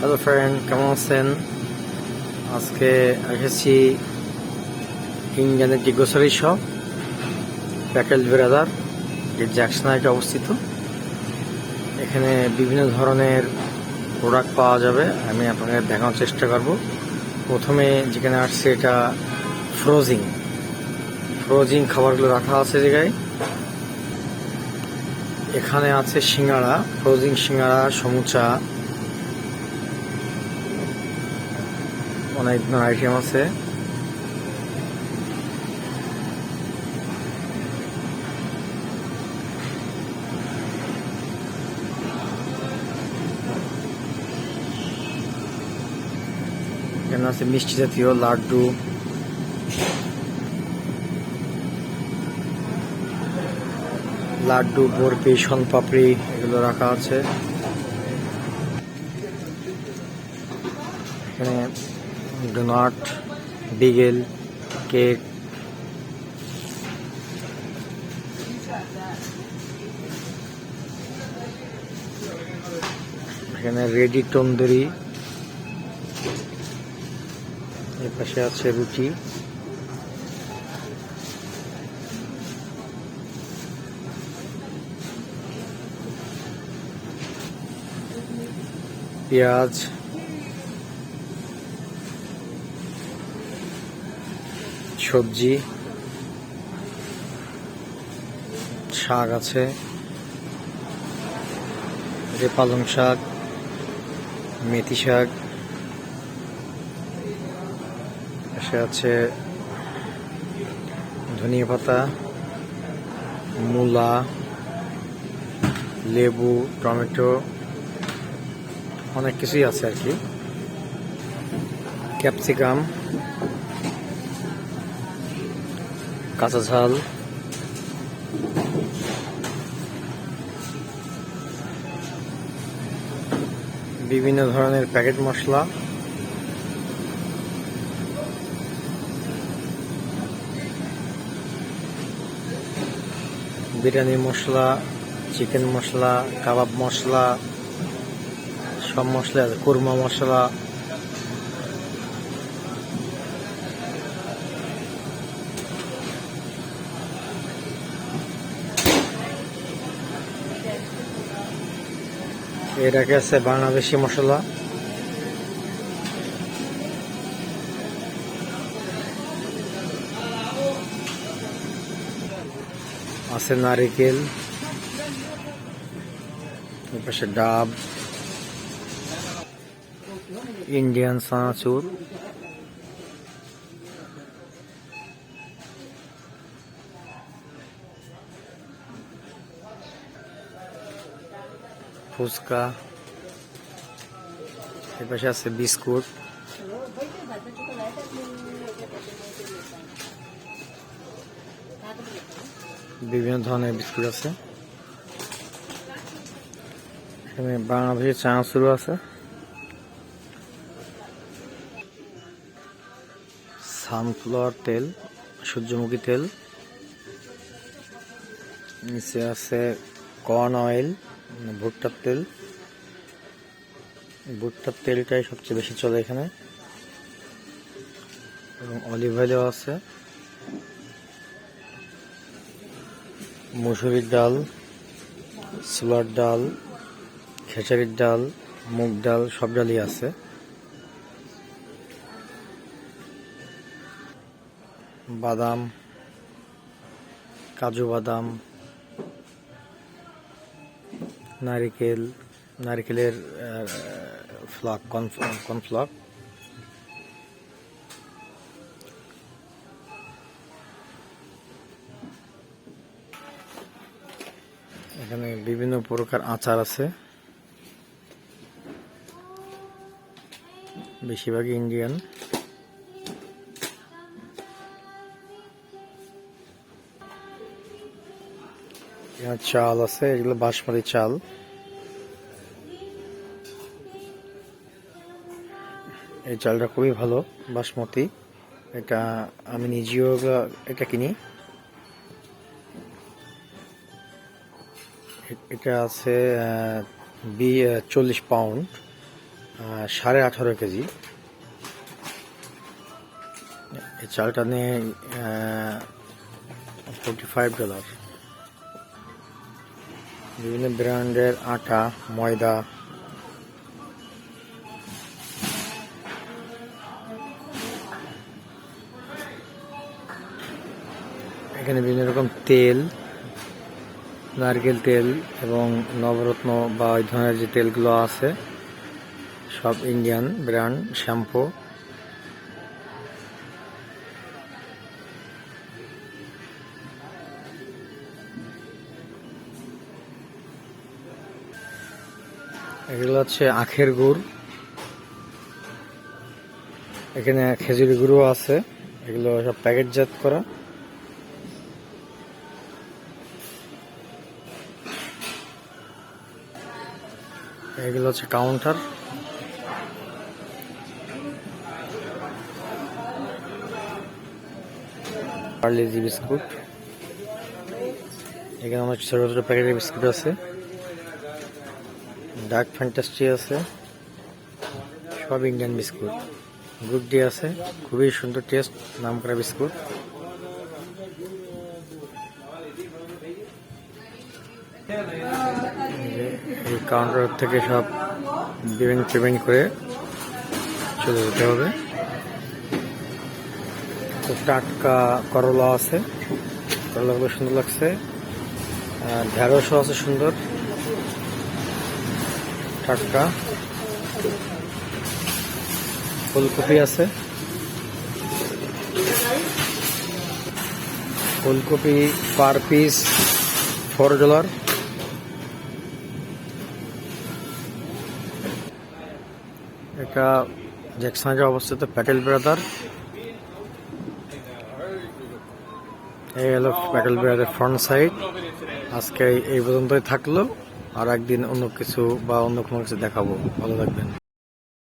Hello friend কেমন আছেন আজকে এসেছি ইন্ডিয়ান একটি গ্রোসারি শপ প্যাকেজ ব্রাদার যে জ্যাকসনাইটে অবস্থিত। এখানে বিভিন্ন ধরনের প্রোডাক্ট পাওয়া যাবে। আমি আপনাকে দেখানোর চেষ্টা করব। প্রথমে যেখানে আসছে এটা ফ্রোজিং ফ্রোজিং খাবারগুলো রাখা আছে জায়গায় এখানে আছে সিঙ্গাড়া ফ্রোজিং সিঙ্গাড়া সমুচা অনেক আইটেম আছে। এখানে আছে মিষ্টি জাতীয় লাড্ডু। লাড্ডু, বরফি পাপড়ি এগুলো রাখা আছে। এখানে ডোনাট বিগেল কেক এখানে রেডি তন্দুরি এর পাশে আছে রুটি পেঁয়াজ সবজি, শাক আছে যে পালং শাক, মেথি শাক, পাশে আছে ধনিয়া পাতা, মূলা, লেবু, টমেটো, অনেক কিছুই আছে আর কি। ক্যাপসিকাম। কাঁচা ঝাল। বিভিন্ন ধরনের প্যাকেট মশলা। বিরিয়ানি মশলা, চিকেন মশলা, কাবাব মশলা, সব মশলা কুরমা মশলা এটাকে আছে বাংলাদেশি মশলা। আছে নারিকেল এর পাশে ডাব ইন্ডিয়ান সানাচুর ফুচকা। এর পাশে আছে বিস্কুট। বিভিন্ন ধরনের বিস্কুট আছে। এখানে বাংলাদেশের চানাচুরও আছে। সানফ্লাওয়ার তেল, সূর্যমুখী তেল। নিচে আছে কর্ন অয়েল। ভুট্টার তেল। ভুট্টার তেলটাই সবচেয়ে বেশি চলে এখানে। এবং অলিভ অয়েলও আছে। মুসুরির ডাল, ছোলার ডাল, খেসারির ডাল, মুগ ডাল সব ডালই আছে। বাদাম, কাজু বাদাম নারিকেল নারকেলের ফ্লাক কর্নফ্লাক। এখানে বিভিন্ন প্রকার আচার আছে। বেশিরভাগই ইন্ডিয়ান। চাল আছে, এগুলো বাসমতি চাল। এই চালটা খুবই ভালো, বাসমতি। এটা আমি নিজেও এটা কিনি। এটা আছে বি চল্লিশ পাউন্ড সাড়ে আঠারো কেজি। এই চালটা নিয়ে ফোরটি ফাইভ ডলার বিভিন্ন ব্র্যান্ডের আটা, ময়দা। এখানে বিভিন্ন রকম তেল, নারকেল তেল এবং নবরত্ন বা ওই ধরনের যে তেলগুলো আছে, সব ইন্ডিয়ান ব্র্যান্ড শ্যাম্পু এগুলো হচ্ছে আখের গুড়। এখানে খেজুরি গুঁড়ো আছে। এগুলো সব প্যাকেটজাত করা। এগুলো হচ্ছে কাউন্টার। পার্লেজি বিস্কুট। এখানে অনেক ছোট ছোট প্যাকেটের বিস্কুট আছে। ডার্ক ফ্যান্টাস্টি আছে, সব ইন্ডিয়ান বিস্কুট। গুড ডে আছে, খুবই সুন্দর টেস্ট, নাম করা বিস্কুট। এই কাউন্টার থেকে সব পেমেন্ট পেমেন্ট করে চলে যেতে হবে। টাটকা করলা আছে, করলাগুলো সুন্দর লাগছে। আর ঢেঁড়সও আছে সুন্দর। টাটকা। ফুলকপি আছে। ফুলকপি পার পিস, ফোর ডলার। এটা জ্যাকসনে অবস্থিত প্যাটেল ব্রাদার। এই হলো প্যাটেল ব্রাদার ফ্রন্ট সাইড আজকে এই পর্যন্তই থাকল। আর একদিন অন্য কিছু বা অন্য কোনো কিছু দেখাবো। ভালো থাকবেন।